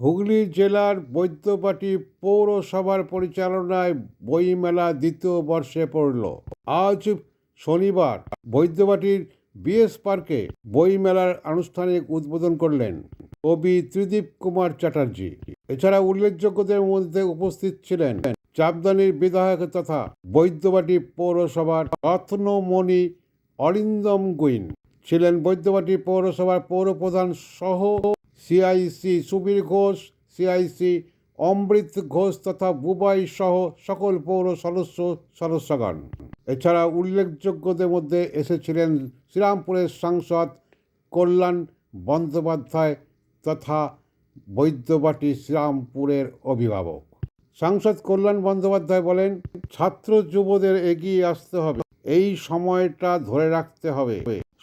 হুগলি জেলার বৈদ্যবাটি পৌরসভার পরিচালনায় বইমেলা দ্বিতীয় বর্ষে পড়ল। আজ শনিবার বৈদ্যবাটির বিএস পার্কে বইমেলার আনুষ্ঠানিক উদ্বোধন করলেন কবি ত্রিদীপ কুমার চ্যাটার্জি। এছাড়া উল্লেখযোগ্যদের মধ্যে উপস্থিত ছিলেন চাপদানির বিধায়ক তথা বৈদ্যবাটি পৌরসভার রত্নমণি অরিন্দম গুইন। ছিলেন বৈদ্যবাটি পৌরসভার পৌরপ্রধান সহ সিআইসি সুবীর ঘোষ, সিআইসি অমৃত ঘোষ তথা বুবাই সহ সকল পৌর সদস্য সদস্যগণ। এছাড়া উল্লেখযোগ্যদের মধ্যে এসেছিলেন শ্রীরামপুরের সাংসদ কল্যাণ বন্দ্যোপাধ্যায় তথা বৈদ্যবাটি শ্রীরামপুরের অভিভাবক। সাংসদ কল্যাণ বন্দ্যোপাধ্যায় বলেন, ছাত্র যুবদের এগিয়ে আসতে হবে। এই সময়টা ধরে রাখতে হবে।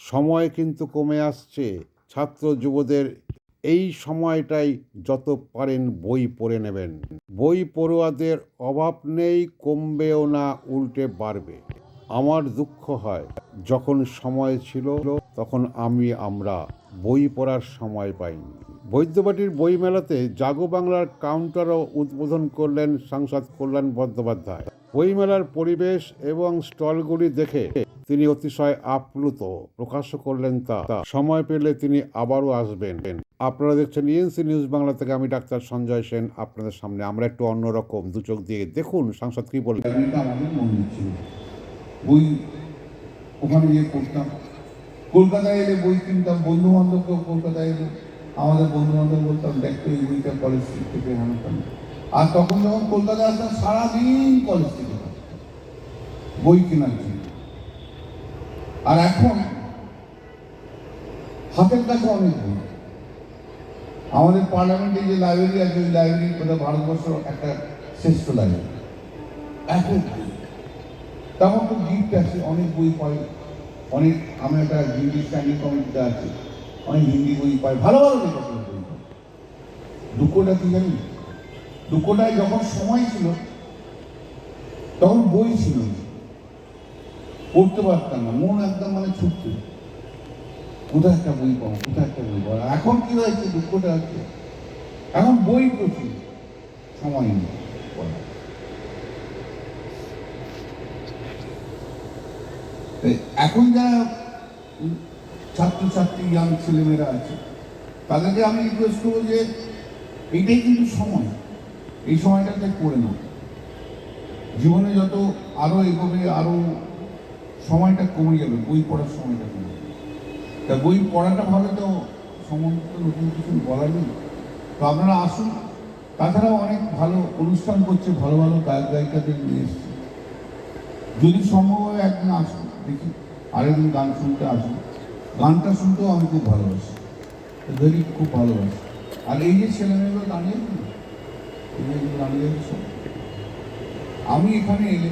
সময় কিন্তু কমে আসছে। ছাত্র যুবদের এই সময়টাই যত পারেন বই পড়ে নেবেন। বই পড়ুয়াদের অভাব নেই, কমবেও না, উল্টে বাড়বে। আমার দুঃখ হয়, যখন সময় ছিল, তখন আমি, আমরা বই পড়ার সময় পাইনি। বৈদ্যবাটির বইমেলাতে জাগো বাংলার কাউন্টারও উদ্বোধন করলেন সাংসদ কল্যাণ বন্দ্যোপাধ্যায়। বইমেলার পরিবেশ এবং স্টলগুলি দেখে তিনি অতিশয় আপ্লুত প্রকাশ করলেন তা। সময় পেলে তিনি আবারও আসবেন। আপনারা দেখছেন ইএনসি নিউজ বাংলা থেকে আমি ডাক্তার সঞ্জয় সেন আপনাদের সামনে। আমরা একটু অন্যরকম দু চোখ দিয়ে দেখুন সাংসদ কি ছিল। বই ওখানে গিয়ে পড়তাম। কলকাতায় এলে বই কিনতাম বন্ধু বান্ধবকেও কলকাতায় এলে আমাদের বন্ধু বান্ধব বলতাম দেখতো এই বইটা কলেজ স্ট্রিট থেকে আনতাম। আর তখন যখন কলকাতায় আসতাম সারাদিন কলেজ থাকতাম, বই জন্য। আর এখন হাতের কাছে অনেক বই আমাদের পার্লামেন্টে যে লাইব্রেরি আছে, ওই লাইব্রেরি বোধহয় ভারতবর্ষ একটা শ্রেষ্ঠ লাইব্রেরি বই তখন তো গিফট আছে, অনেক বই পাই। অনেক আমি একটা হিন্দি স্ট্যান্ডিং কমিটিতে আছি, অনেক হিন্দি বই পাই। ভালো ভালো পাই। দুঃখটা কি জানি? দুঃখটায় যখন সময় ছিল, তখন বই ছিল না। পড়তে পারতাম না, মন একদম মানে ছুটছে। কোথায় একটা বই পাবো, কোথায় একটা বই পাবো? এখন কি হয়েছে দুঃখটা হচ্ছে, এখন বই প্রচুর, সময় নেই এখন উম ছাত্রছাত্রী ইয়াং ছেলেমেয়েরা আছে, তাদেরকে আমি রিকোয়েস্ট করব যে এইটাই কিন্তু সময়, এই সময়টাতে করে নাও। জীবনে যত আরও এগোবে, আরও সময়টা কমে যাবে বই পড়ার সময়টা কমে যাবে তা বই পড়াটা ভাবে তো সম্বন্ধে তো নতুন কিছু বলার নেই। তো আপনারা আসুন, তাছাড়াও অনেক ভালো অনুষ্ঠান করছে, ভালো ভালো গায়ক গায়িকাদের নিয়ে এসছে। যদি সম্ভব হয় একদিন আসুন, দেখি আরেকদিন গান শুনতে আসুন। গানটা শুনতেও আমি খুব ভালোবাসি ধরি খুব ভালোবাসি। আর এই যে ছেলেমেয়েগুলো দাঁড়িয়ে দাঁড়িয়ে আমি এখানে এলে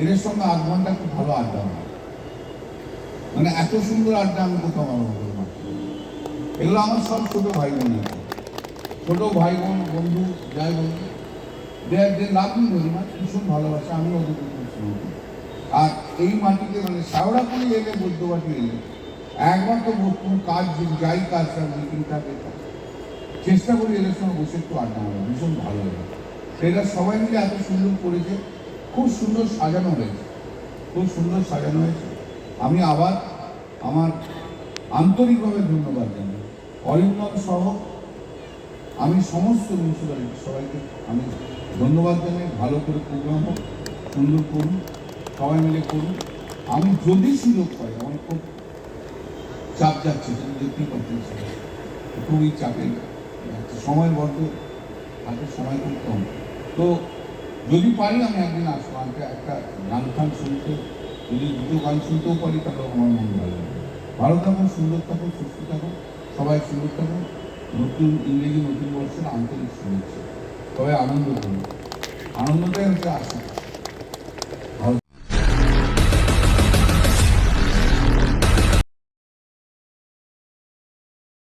এদের সঙ্গে ঘণ্টা খুব ভালো আড্ডা হয়। মানে এত সুন্দর আড্ডা আমি কোথাও আমার এগুলো আমার সব ছোট ভাই বোন। ছোট ভাই বোন বন্ধু, যাই বন্ধু যে ভীষণ ভালোবাসে আমি ওদের। আর এই মাটিতে মানে শাওড়াপুরি এলে বৈদ্যবাটি এলে, একবার তো কোনো কাজ যাই কাজ থাকে চেষ্টা করি এদের সঙ্গে বসে একটু আড্ডা মারা, ভীষণ ভালো লাগে। সেটা সবাই মিলে এত সুন্দর করেছে। খুব সুন্দর সাজানো হয়েছে। খুব সুন্দর সাজানো হয়েছে। আমি আবার আমার আন্তরিকভাবে ধন্যবাদ জানাই। অরিন্দম সহ আমি সমস্ত মিউনিসিপ্যালিটি সবাইকে আমি ধন্যবাদ জানাই। ভালো করে প্রোগ্রাম হোক, সুন্দর করুন, সবাই মিলে করুন। আমি যদি সুযোগ পাই, আমার খুব চাপ যাচ্ছে দেখতেই পাচ্ছেন খুবই চাপে সময় বদ্ধ হাতে সময় খুব কম। তো যদি পারি আমি একদিন আসব আমাকে একটা গান ফান শুনতে, যদি দুটো গান শুনতেও পারি তাহলে আমার মন ভালো লাগে ভালো থাকুন সুন্দর থাকুন সুস্থ থাকুন সবাই সুন্দর থাকুন নতুন ইংরেজি, নতুন বর্ষের আন্তরিক শুভেচ্ছা। সবাই আনন্দ করুন। আনন্দটাই হচ্ছে আসা